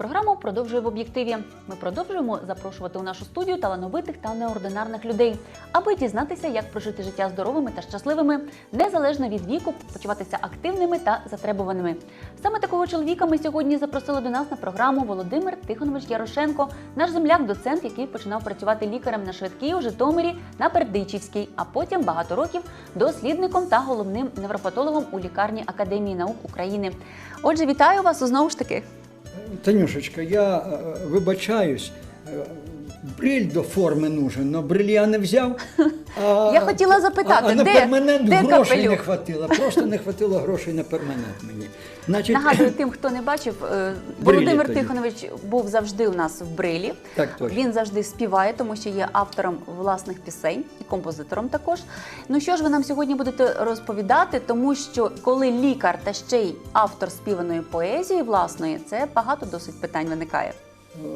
Програму продовжує в об'єктиві. Ми продовжуємо запрошувати у нашу студію талановитих та неординарних людей, аби дізнатися, як прожити життя здоровими та щасливими, незалежно від віку, почуватися активними та затребуваними. Саме такого чоловіка ми сьогодні запросили до нас на програму Володимир Тихонович Ярошенко, наш земляк, доцент, який починав працювати лікарем на швидкій у Житомирі на Бердичівській, а потім багато років дослідником та головним невропатологом у лікарні Академії наук України. Отже, вітаю вас знову ж таки. Танюшечка, я е, вибачаюсь. е, Бриль до форми нужен, але бриль я не взяв. А, Я хотіла запитати, а, а на де- перманент де грошей капелюх? не хватило. Просто не хватило грошей на перманент мені. Значить, Нагадую тим, хто не бачив, е, Брилі Володимир тоді. Тихонович був завжди у нас в брилі. Так точно. Він завжди співає, тому що є автором власних пісень і композитором також. Ну що ж ви нам сьогодні будете розповідати, тому що коли лікар та ще й автор співаної поезії власної, це багато досить питань виникає.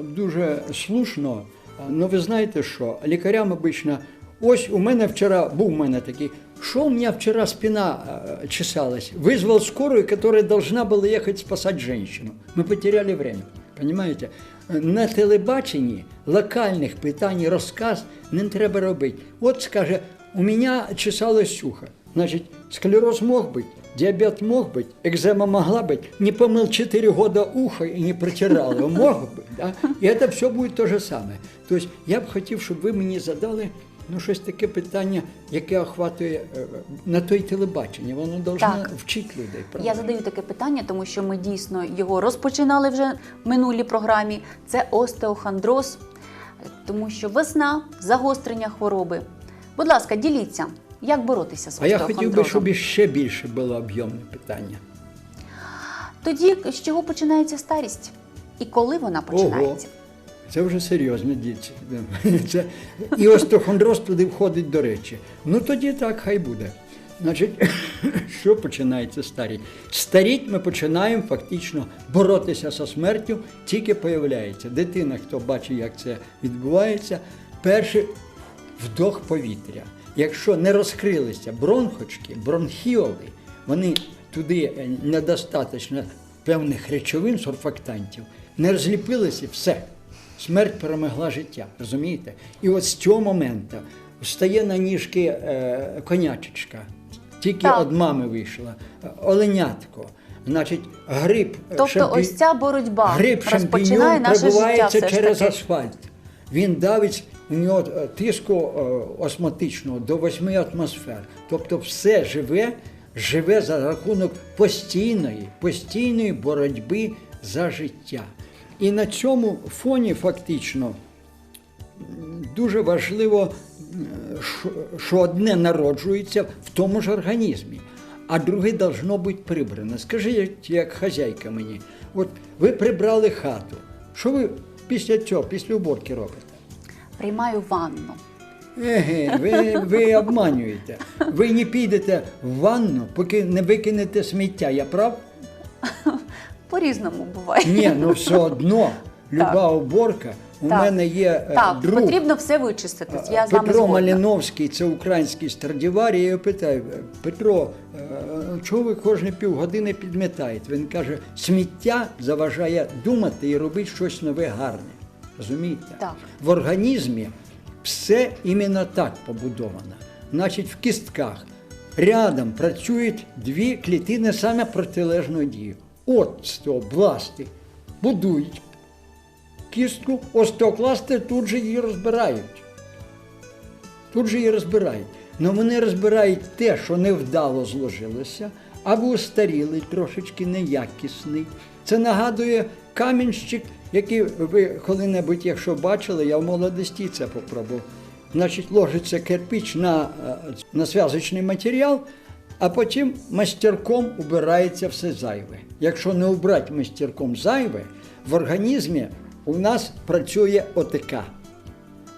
дуже слушно. Ну ви знаєте що, лікарям обично, ось у мене вчора був у мене такий, що у мене вчора спина э, чесалась. Вызвал скорую, которая должна была ехать спасать женщину. Мы потеряли время, понимаете? На телебаченні локальних питань і розказ не треба робити. От скаже, у мене чесалось ухо. Значит, склероз мог быть, диабет мог быть, экзема могла быть, не помыл 4 года ухо и не протирал его, мог быть. Да? І це все буде те же саме. Тобто я б хотів, щоб ви мені задали ну, щось таке питання, яке охватує е, на той телебачення. Воно должно Так. вчити людей. Я задаю таке питання, тому що ми дійсно його розпочинали вже в минулій програмі. Це остеохондроз, тому що весна, загострення хвороби. Будь ласка, діліться, як боротися з А я хотів би, щоб іще більше було об'ємне питання. Тоді з чого починається старість? І коли вона починається? Це вже серйозно діти. Це, і остеохондроз туди входить до речі. Ну тоді так, хай буде. Значить, що починається старість? Старіть ми починаємо фактично боротися зі смертю, тільки появляється. Дитина, хто бачить, як це відбувається, перший вдох повітря. Якщо не розкрилися бронхочки, бронхіоли, вони туди е, недостатньо певних речовин, сурфактантів, не розліпилися, все. Смерть перемогла життя, розумієте? І от з цього моменту встає на ніжки е, конячечка, тільки Так. від мами вийшла, оленятко. Значить, гриб. Тобто шампі- ось ця боротьба Гриб розпочинає наше життя ж через таки. асфальт. Він давить у нього е, тиску е, осмотичного до 8 атмосфер. Тобто все живе, живе за рахунок постійної, постійної боротьби за життя. І на цьому фоні фактично дуже важливо, е, що- одне народжується в тому ж організмі, а друге должно бути прибране. Скажіть, як хазяйка мені, от ви прибрали хату. Що ви після цього, після уборки робите? Приймаю ванну. Еге, ви, ви обманюєте. Ви не підете в ванну, поки не викинете сміття. Я прав? По-різному буває. Ні, ну все одно. Люба уборка. У Так. мене є е, Так, друг. потрібно все вичистити. Я Петро згодна. Маліновський, це український страдівар, я його питаю, Петро, е, чого ви кожні півгодини підмітаєте? Він каже, сміття заважає думати і робити щось нове гарне. Розумієте? Так. В організмі все іменно так побудовано. Значить, в кістках рядом працюють дві клітини саме протилежної дії. Остеобласти будують кістку, остеокласти тут же її розбирають. Тут же її розбирають. Але вони розбирають те, що невдало зложилося, або устарілий, трошечки неякісний. Це нагадує камінщик, який ви коли-небудь, якщо бачили, я в молодості це попробував. Значить, ложиться кирпич на, е, на зв'язочний матеріал, а потім мастерком убирається все зайве. Якщо не убрати мастерком зайве, в організмі у нас працює ОТК.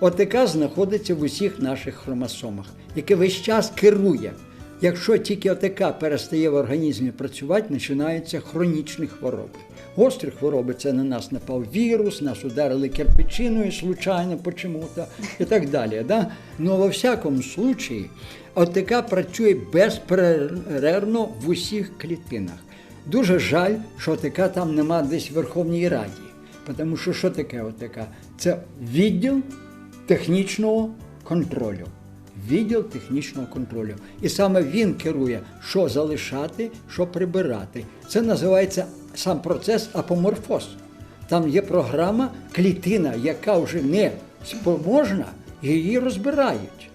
ОТК знаходиться в усіх наших хромосомах, яке весь час керує. Якщо тільки ОТК перестає в організмі працювати, починаються хронічні хвороби. Гострі хвороби це на нас напав вірус, нас ударили кирпичиною случайно почему-то і так далі. Да? Ну, во всякому случаї, ОТК працює безперервно в усіх клітинах. Дуже жаль, що ОТК там нема десь в Верховній Раді. Тому що що таке отака? Це відділ технічного контролю. Відділ технічного контролю. І саме він керує, що залишати, що прибирати. Це називається сам процес апоморфоз. Там є програма, клітина, яка вже не спроможна, її розбирають.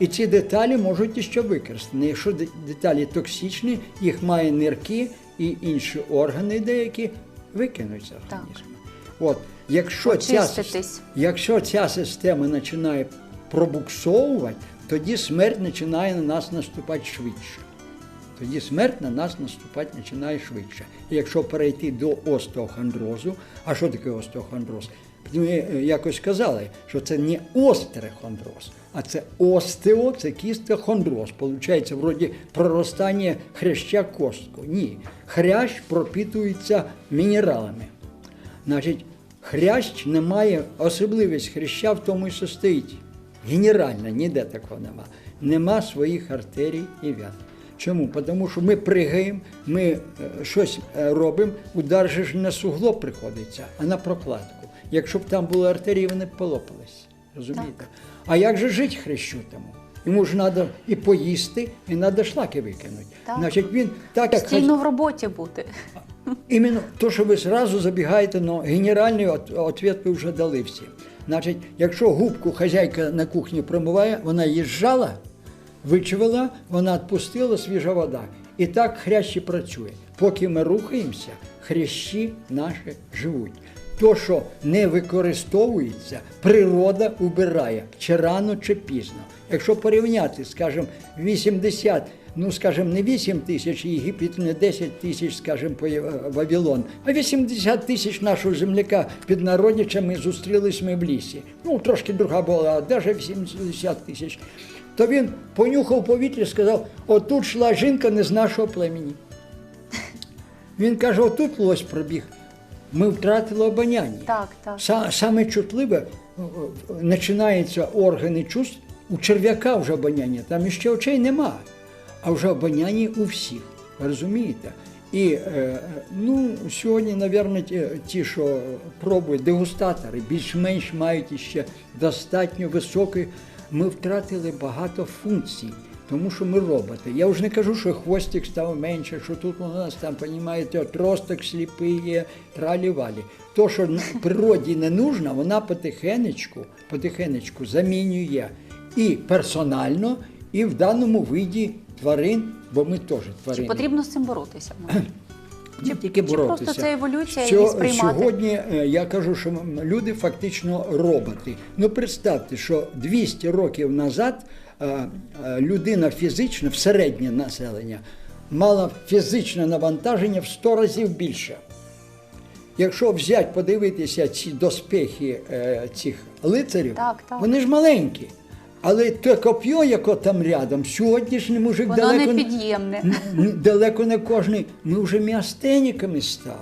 І ці деталі можуть іще використані. Якщо деталі токсичні, їх має нирки і інші органи деякі викинуть з організму. От, якщо, ця, якщо ця система починає пробуксовувати, тоді смерть починає на нас наступати швидше. Тоді смерть на нас наступати починає швидше. І якщо перейти до остеохондрозу, а що таке остеохондроз? Ми е, якось казали, що це не остерохондроз, а це остео, це кістохондроз. Получається, вроді проростання хряща костку. Ні. Хрящ пропитується мінералами. Значить, хрящ не має особливість хряща в тому і состоїть. Генерально, ніде такого нема. Нема своїх артерій і вен. Чому? Тому що ми пригаємо, ми е, щось е, робимо, удар же ж на суглоб приходиться, а на прокладку. Якщо б там були артерії, вони б полопались. Розумієте? А як же жити хрещу тому? Йому ж треба і поїсти, і треба шлаки викинути. Так. Значить, він так як Постійно в роботі бути. Іменно то, що ви зразу забігаєте, но генеральний от, ответ ви вже дали всім. Значить, якщо губку хазяйка на кухні промиває, вона її зжала, вичавила, вона відпустила свіжа вода. І так хрящі працює. Поки ми рухаємося, хрящі наші живуть. То, що не використовується, природа убирає чи рано, чи пізно. Якщо порівняти, скажімо, 80, ну скажімо, не 8 тисяч Єгипет, не 10 тисяч, скажімо, Вавилон, а 80 тисяч нашого земляка під народичами зустрілись ми в лісі. Ну, трошки друга була, а навіть 80 тисяч. То він понюхав повітря і сказав: отут йшла жінка не з нашого племені. Він каже, отут лось пробіг. Ми втратили обоняння. Так, так. Са- Саме чутливе о, о, починаються органи чувств, у черв'яка вже обоняння, там іще очей нема, а вже обоняння у всіх. Розумієте? І е, ну, сьогодні, мабуть, ті, що пробують, дегустатори, більш-менш мають іще достатньо високий. Ми втратили багато функцій. Тому що ми роботи. Я вже не кажу, що хвостик став менше, що тут у нас там, розумієте, отросток сліпий є, тралі-валі. То, що природі не нужно, вона потихенечку, потихенечку замінює і персонально, і в даному виді тварин, бо ми теж Чи тварини. потрібно з цим боротися? Не тільки чи просто це еволюція і сприймати? Сьогодні е, я кажу, що люди фактично роботи. Ну представте, що 200 років назад людина фізично, в середнє населення, мала фізичне навантаження в 100 разів більше. Якщо взяти, подивитися ці доспехи е, цих лицарів, Так, так. вони ж маленькі. Але те коп'є, яке там рядом, сьогоднішній мужик Воно далеко не під'ємне. Далеко не кожний. Ми вже міастеніками стали.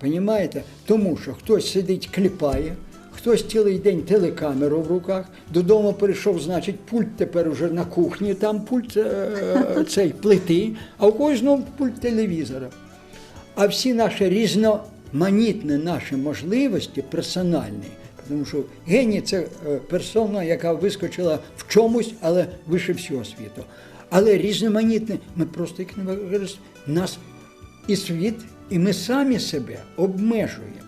Понімаєте? Тому що хтось сидить, кліпає, хтось цілий день телекамеру в руках, додому прийшов, значить, пульт тепер уже на кухні, там пульт е, цей плити, а у когось знову пульт телевізора. А всі наші різноманітні наші можливості персональні, тому що геній це е, персона, яка вискочила в чомусь, але вище всього світу. Але різноманітне, ми просто їх не використовуємо. Нас і світ, і ми самі себе обмежуємо.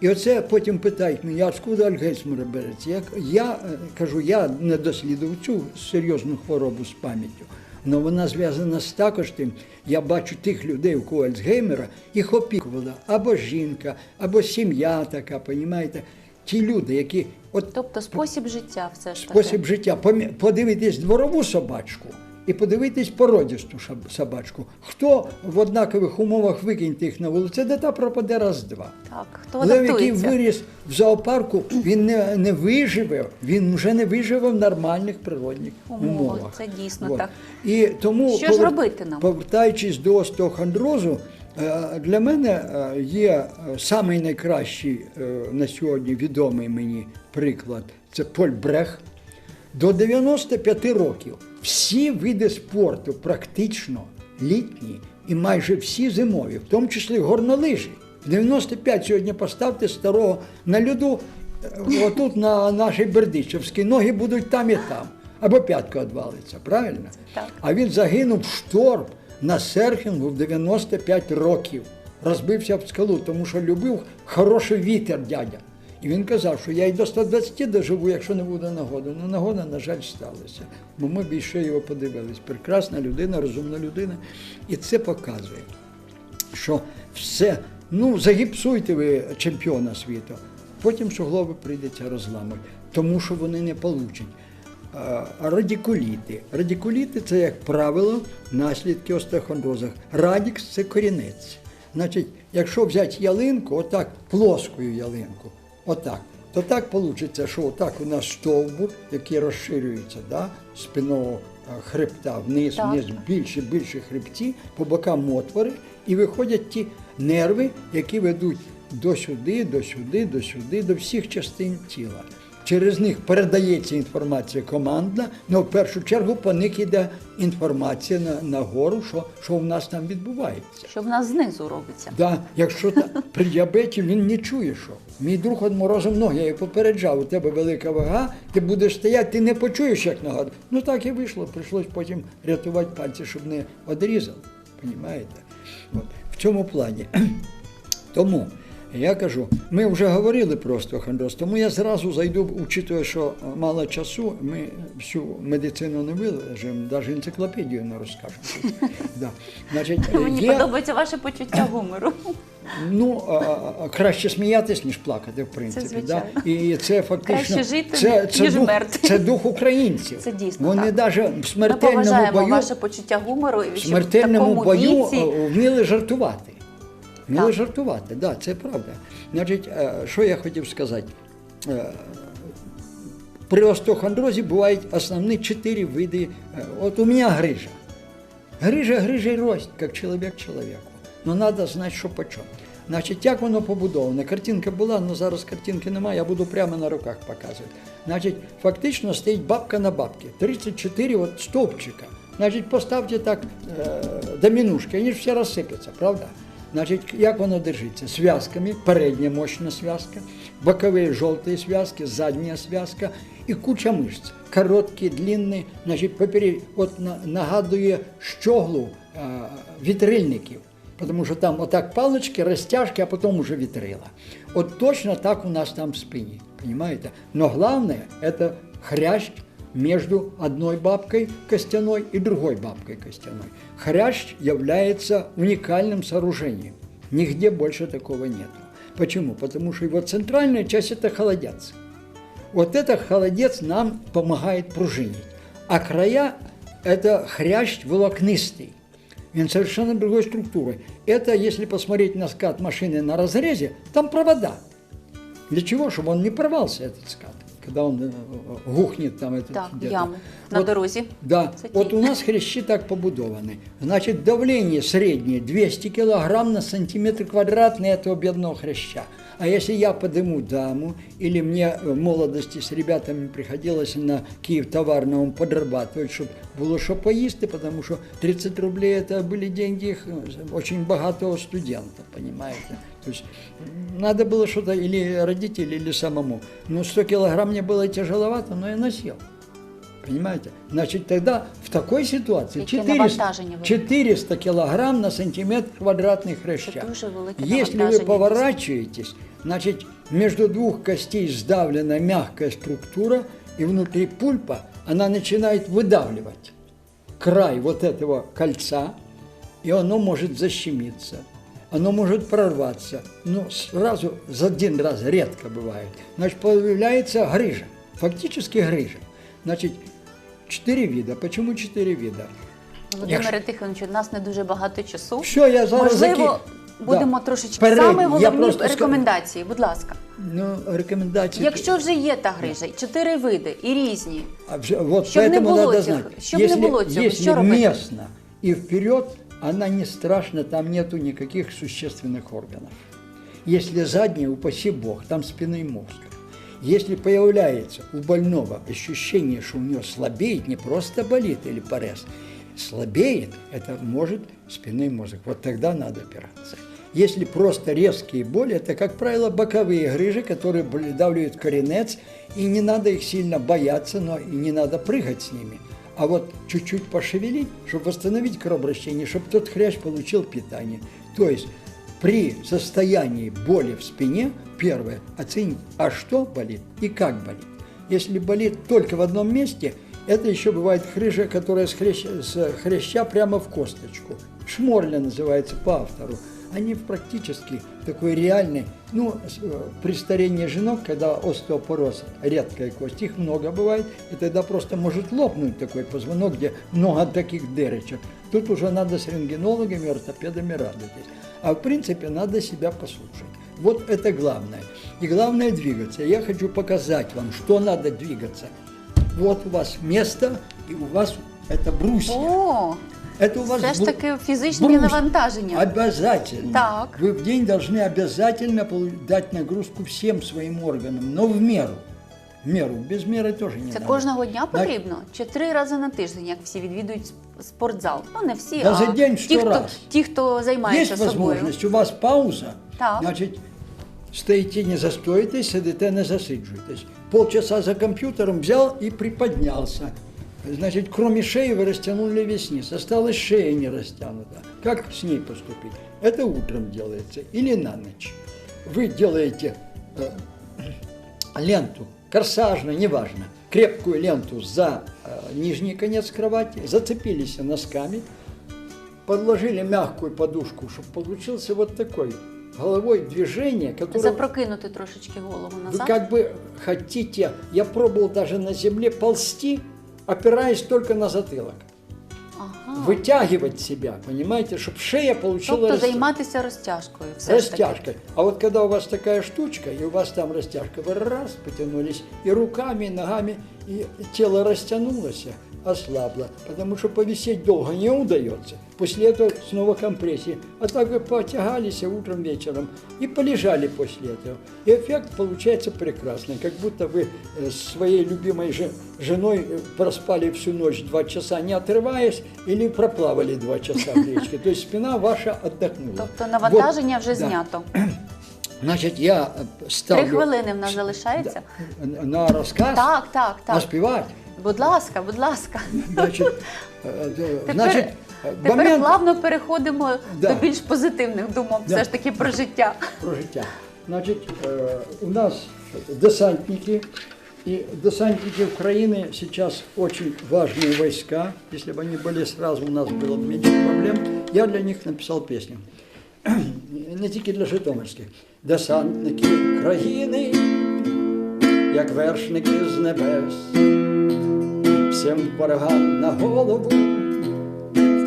І оце потім питають мене, а откуда Альгейсмера береться? Я, я е, кажу, я не дослідував цю серйозну хворобу з пам'яттю. Але вона зв'язана з також тим, я бачу тих людей, у кого Альцгеймера, їх опікувала або жінка, або сім'я така, понімаєте? Ті люди, які от Тобто спосіб життя все ж таки. спосіб життя. Подивитись дворову собачку і подивитись породісту собачку. Хто в однакових умовах викиньте їх на вулицю, де та пропаде раз-два. Так, хто Лев, який виріс в зоопарку, він не, не виживе, він вже не виживе в нормальних природних Умовах, умовах. це дійсно От. так. І тому, Що ж робити нам? повертаючись до остеохондрозу, е, для мене е, є е, самий найкращий на сьогодні відомий мені приклад це Поль Брех. До 95 років всі види спорту практично літні і майже всі зимові, в тому числі горнолижі. В 95 сьогодні поставте старого на льоду, е, отут на нашій Бердичевській, ноги будуть там і там. Або п'ятка відвалиться, правильно? Так. А він загинув в шторм на серфінгу в 95 років. Розбився в скалу, тому що любив хороший вітер дядя. І він казав, що я й до 120 доживу, якщо не буде нагоди. Ну, нагода, на жаль, сталася. Бо ми більше його подивились. Прекрасна людина, розумна людина. І це показує, що все, ну, загіпсуйте ви чемпіона світу, потім суглоби прийдеться розламати, тому що вони не получать. А, Радикуліти. Радикуліти це, як правило, наслідки остеохондроза. Радікс це корінець. Значить, якщо взяти ялинку, отак, плоскою ялинку, отак, то так вийде, що отак у нас стовбур, який розширюється, да, спинного хребта вниз, Так. вниз, більше, більше хребті, по бокам отвори, і виходять ті нерви, які ведуть до сюди, до сюди, до сюди, до всіх частин тіла. Через них передається інформація командна, але в першу чергу по них йде інформація на, на гору, що, що в нас там відбувається. Що в нас знизу робиться? Да, якщо та, при діабеті він не чує, що. Мій друг од морозом ноги, я його попереджав, у тебе велика вага, ти будеш стояти, ти не почуєш, як нога. Ну так і вийшло. Прийшлось потім рятувати пальці, щоб не одрізав. Понімаєте? От. В цьому плані. Тому я кажу, ми вже говорили про остеохондроз, тому я зразу зайду, учитуючи, що мало часу, ми всю медицину не вилежимо, навіть енциклопедію не розкажемо. Да. Значить, Мені є- подобається ваше почуття гумору. Ну, а, краще сміятись, ніж плакати, в принципі. звичайно. да? І це фактично Краще жити, це, це, ніж дух, мерти. це дух українців. Це дійсно Вони так. навіть в смертельному поважаємо бою, ваше почуття гумору і в смертельному такому бою е, вміли жартувати. Вміли Так. жартувати, да, це правда. Значить, е, що я хотів сказати? Е, При остеохондрозі бувають основні чотири види. Е, От у мене грижа. Грижа, грижа і рост, як чоловік чоловіку. Ну, треба знати, що по чому. Значить, як воно побудоване? Картинка була, але зараз картинки немає, я буду прямо на руках показувати. Значить, фактично стоїть бабка на бабці. 34 от стовпчика. Значить, поставте так е, домінушки, вони ж всі розсипляться, правда? Значить, як воно держиться? Зв'язками, передня мощна зв'язка, бокові жовті зв'язки, задня зв'язка і куча мишць. Короткі, длинні, значить, поперед, от нагадує щоглу вітрильників. Тому що там отак палички, розтяжки, а потім уже вітрила. От точно так у нас там в спині. Понимаете? Но главное это хрящ между одной бабкой костяной и другой бабкой костяной. Хрящ является уникальным сооружением. Нигде больше такого нет. Почему? Потому что его центральная часть это холодец. Вот этот холодец нам помогает пружинить. А края – это хрящ волокнистый. Он совершенно другой структуры. Это, если посмотреть на скат машины на разрезе, там провода. Для чего? Чтобы он не порвался, этот скат, когда он э, гухнет там. Этот, Так, где-то. яму на Вот, дорозі. Да, Це от ті. у нас хрящи так побудовані. Значить, давление среднее 200 кг на сантиметр квадратный этого бедного хряща. А если я подыму даму, или мне в молодости с ребятами приходилось на Киев товарному подрабатывать, чтобы было что поїсти, потому что 30 рублей это были деньги их, э, очень богатого студента, понимаете? То есть м, надо было что-то или родители, или самому. Но 100 килограмм мне было тяжеловато, но я носил. Понимаете? Значит, тогда в такой ситуации Яке 400, навантаження ви- 400 килограмм на сантиметр квадратный хряща. Це дуже велике Если вы навантаження. поворачиваетесь, значит, между двух костей сдавлена мягкая структура, и внутри пульпа она начинает выдавливать край вот этого кольца, и оно может защемиться, оно может прорваться. Но сразу за один раз редко бывает. Значит, появляется грыжа, фактически грыжа. Значит, четыре вида. Почему четыре вида? Володимире Тихоновичу, у нас не дуже багато часу. Що я зараз Можливо, заки- будемо Да. трошечки Передній. саме Я головні просто ска- рекомендації. Будь ласка, Ну, рекомендации. якщо вже є та грижа, чотири види і різні. А вж- Вот Щоб не поэтому було надо цих- знать. щоб не було цього, если що робити? местно и вперед, она не страшна, там нету никаких существенных органов. Если задняя, упаси Бог, там спинной мозг. Если появляется у больного ощущение, что у него слабеет, не просто болит или порез, слабеет, это может спинной мозг. Вот тогда надо опираться. Если просто резкие боли, это, как правило, боковые грыжи, которые давливают коренец, и не надо их сильно бояться, но и не надо прыгать с ними. А вот чуть-чуть пошевелить, чтобы восстановить кровообращение, чтобы тот хрящ получил питание. То есть при состоянии боли в спине, первое, оценить, а что болит и как болит. Если болит только в одном месте, это еще бывает хрыжа, которая с хряща, с хряща прямо в косточку. Шморля называется по автору. Они практически такой реальный, ну, э, при старении женок, когда остеопороз, редкая кость, их много бывает, и тогда просто может лопнуть такой позвонок, где много таких дырочек. Тут уже надо с рентгенологами, ортопедами радоваться. А в принципе надо себя послушать. Вот это главное. И главное двигаться. Я хочу показать вам, что надо двигаться. Вот у вас место, и у вас это брусья. О, Это у вас все ж бру- таки фізичні брусья. навантаження. Обязательно. Так. Вы в день должны обязательно полу- дать нагрузку всем своим органам, но в меру. В меру. Без меры тоже не Це надо. кожного дня Значить, потрібно? Чи три рази на тиждень, як всі відвідують сп- спортзал? Ну не всі, Да а за день ті, сто хто, раз. ті, хто займається Есть собою. возможность, у вас пауза, Так. значить, стоїте, не застоїтесь, сидите, не засиджуєтесь. Полчаса за компьютером взял и приподнялся. Значит, кроме шеи вы растянули весь низ, осталась шея не растянута. Как с ней поступить? Это утром делается или на ночь. Вы делаете э, ленту, корсажно, неважно, крепкую ленту за э, нижний конец кровати, зацепились носками, подложили мягкую подушку, чтобы получился вот такой головой движение, которое Запрокинути трошечки голову вы назад. как бы хотите, я пробовал даже на земле ползти, опираясь только на затылок. Ага. Вытягивать себя, понимаете, чтобы шея получила Тобто растя- займатися розтяжкою. Все ж таки. растяжкой. А вот когда у вас такая штучка, и у вас там растяжка, вы раз потянулись, и руками, и ногами, и тело растянулось, ослабло, потому что повисеть долго не удается. После этого снова компрессия. А так вы потягались утром, вечером и полежали после этого. И эффект получается прекрасный, как будто вы э, с своей любимой же- женой э, проспали всю ночь два часа, не отрываясь, или проплавали два часа в речке. То есть спина ваша отдохнула. Тобто навантаження Вот, вже да. знято. Значить, я е, Три ставлю хвилини в нас залишається. на- на розказ, Так, так, так. наспівати. Будь ласка, будь ласка. Значить, е, е, Тепер, значить, е, тепер момент плавно переходимо Да. до більш позитивних думок, Да. все ж таки про життя. про життя. Значить, е, у нас десантники, и десантники Украины сейчас очень важные войска. Если бы они были сразу, у нас было бы меньше проблем. Я для них написал песню. Не тільки для житомирських. Десантники країни, як вершники з небес, всім ворогам на голову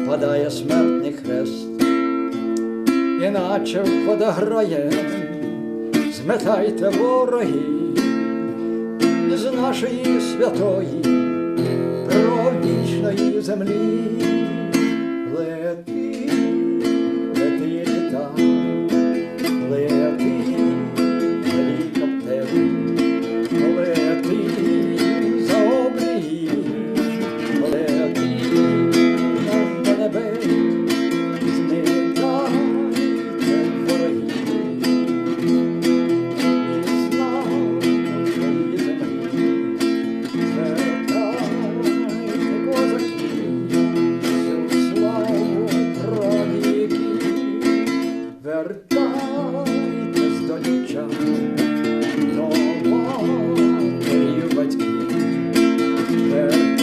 впадає смертний хрест. Іначе водограє, зметайте вороги з нашої святої провічної землі. Лети вертайтесь до дівчат, до матерів батьків, вертайте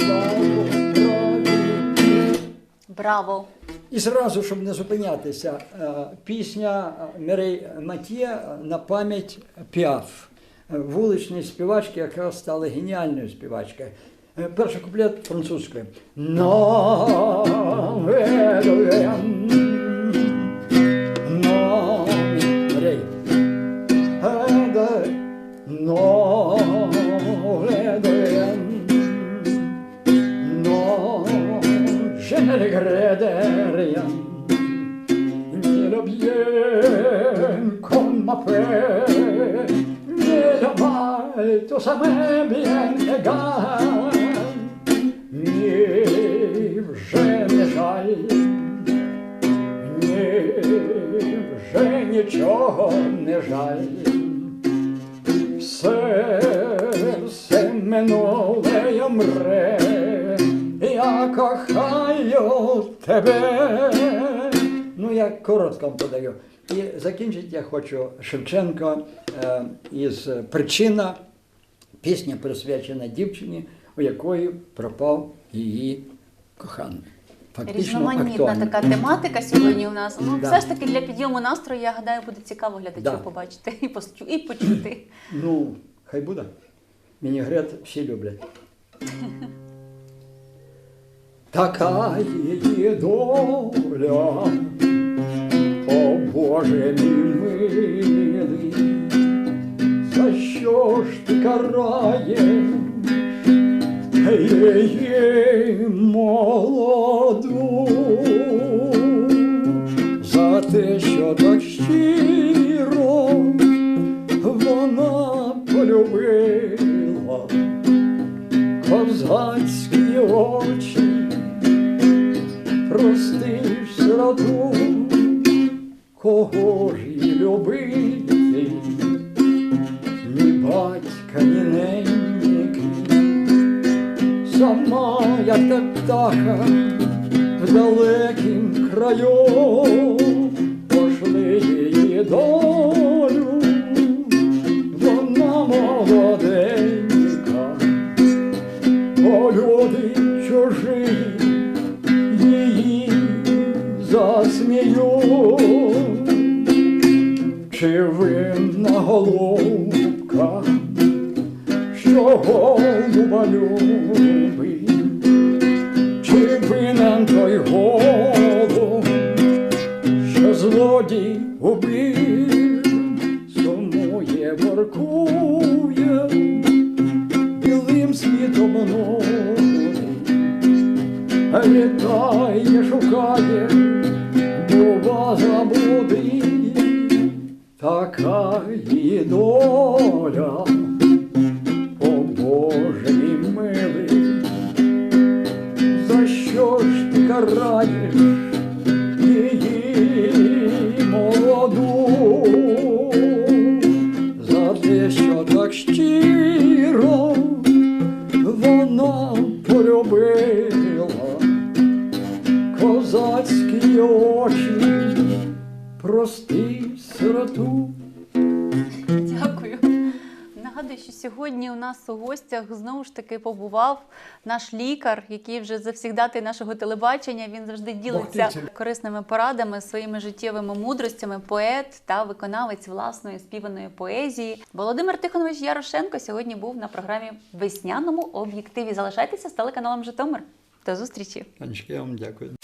славу правіків. Браво! І зразу, щоб не зупинятися, е, пісня Мірей Матє на пам'ять Піаф, вуличної співачки, яка стала геніальною співачкою. Е, Перший куплет французькою. Но ведуем, но Мірей. Еде, но ведуем, to саме бігай, ні, вже не жаль, ні, вже нічого не жаль. Все, все минуле я мре, я кохаю тебе. Ну, я коротко подаю. І закінчити я хочу Шевченко е, із причина пісня присвячена дівчині, у якої пропав її коханий. Фактично Різноманітна актуальна. така тематика сьогодні у нас. Ну, Да. все ж таки для підйому настрою, я гадаю, буде цікаво глядачів Да. побачити і, посчу- і почути. Ну, хай буде. Мінігрет всі люблять. Така її доля, о Боже мій милий, за що ж ти караєш її молоду? За те, що так щиро вона полюбила козацькі очі, полюбила козацькі очі, прости сироту. Дякую. Що сьогодні у нас у гостях знову ж таки побував наш лікар, який вже завсігдати нашого телебачення. Він завжди ділиться корисними порадами, своїми життєвими мудростями, поет та виконавець власної співаної поезії. Володимир Тихонович Ярошенко сьогодні був на програмі Весняному об'єктиві. Залишайтеся з телеканалом Житомир. До зустрічі! Анечка, я вам дякую.